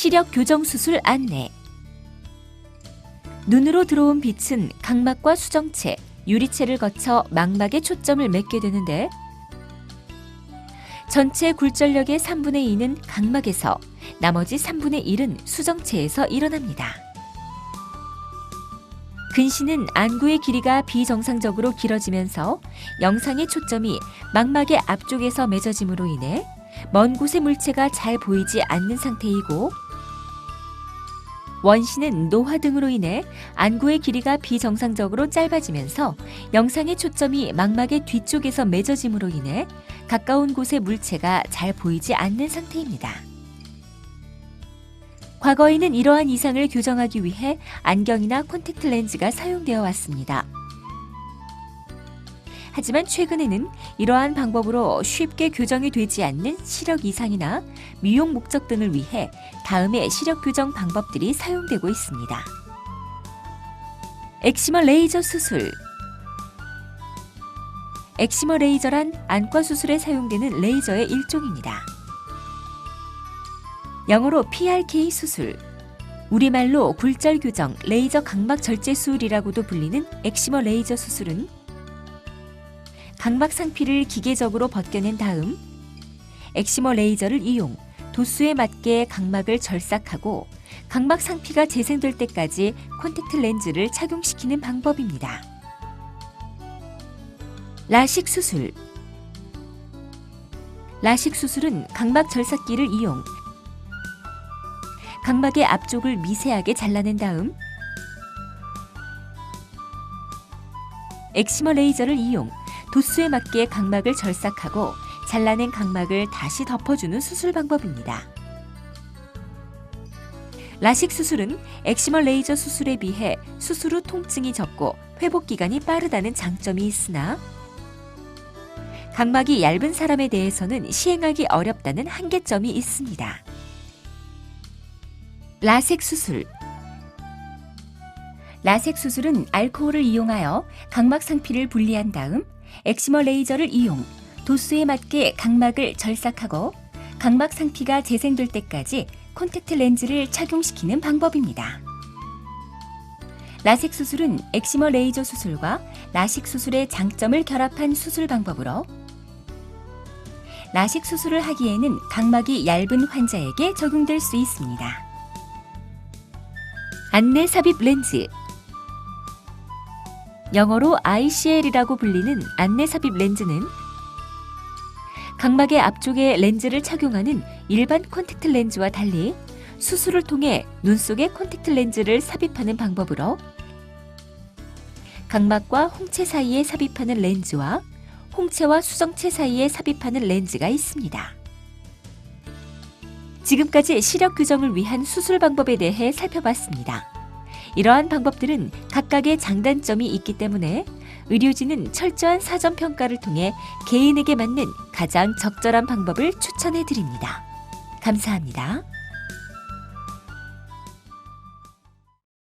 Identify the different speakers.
Speaker 1: 시력 교정 수술 안내. 눈으로 들어온 빛은 각막과 수정체, 유리체를 거쳐 망막에 초점을 맺게 되는데 전체 굴절력의 3분의 2는 각막에서 나머지 3분의 1은 수정체에서 일어납니다. 근시는 안구의 길이가 비정상적으로 길어지면서 영상의 초점이 망막의 앞쪽에서 맺어짐으로 인해 먼 곳의 물체가 잘 보이지 않는 상태이고 원시는 노화 등으로 인해 안구의 길이가 비정상적으로 짧아지면서 영상의 초점이 망막의 뒤쪽에서 맺어짐으로 인해 가까운 곳의 물체가 잘 보이지 않는 상태입니다. 과거에는 이러한 이상을 교정하기 위해 안경이나 콘택트 렌즈가 사용되어 왔습니다. 하지만 최근에는 이러한 방법으로 쉽게 교정이 되지 않는 시력 이상이나 미용 목적 등을 위해 다음의 시력 교정 방법들이 사용되고 있습니다. 엑시머 레이저 수술 엑시머 레이저란 안과 수술에 사용되는 레이저의 일종입니다. 영어로 PRK 수술, 우리말로 굴절 교정 레이저 각막 절제 수술이라고도 불리는 엑시머 레이저 수술은 각막 상피를 기계적으로 벗겨낸 다음 엑시머 레이저를 이용 도수에 맞게 각막을 절삭하고 각막 상피가 재생될 때까지 콘택트 렌즈를 착용시키는 방법입니다. 라식 수술 라식 수술은 각막 절삭기를 이용 각막의 앞쪽을 미세하게 잘라낸 다음 엑시머 레이저를 이용 도수에 맞게 각막을 절삭하고 잘라낸 각막을 다시 덮어주는 수술 방법입니다. 라식 수술은 엑시머 레이저 수술에 비해 수술 후 통증이 적고 회복 기간이 빠르다는 장점이 있으나 각막이 얇은 사람에 대해서는 시행하기 어렵다는 한계점이 있습니다. 라섹 수술 라섹 수술은 알코올을 이용하여 각막 상피를 분리한 다음 엑시머 레이저를 이용 도수에 맞게 각막을 절삭하고 각막 상피가 재생될 때까지 콘택트 렌즈를 착용시키는 방법입니다. 라섹 수술은 엑시머 레이저 수술과 라식 수술의 장점을 결합한 수술 방법으로 라식 수술을 하기에는 각막이 얇은 환자에게 적용될 수 있습니다. 안내 삽입 렌즈 영어로 ICL이라고 불리는 안내 삽입 렌즈는 각막의 앞쪽에 렌즈를 착용하는 일반 콘택트 렌즈와 달리 수술을 통해 눈 속에 콘택트 렌즈를 삽입하는 방법으로 각막과 홍채 사이에 삽입하는 렌즈와 홍채와 수정체 사이에 삽입하는 렌즈가 있습니다. 지금까지 시력 교정을 위한 수술 방법에 대해 살펴봤습니다. 이러한 방법들은 각각의 장단점이 있기 때문에 의료진은 철저한 사전 평가를 통해 개인에게 맞는 가장 적절한 방법을 추천해 드립니다. 감사합니다.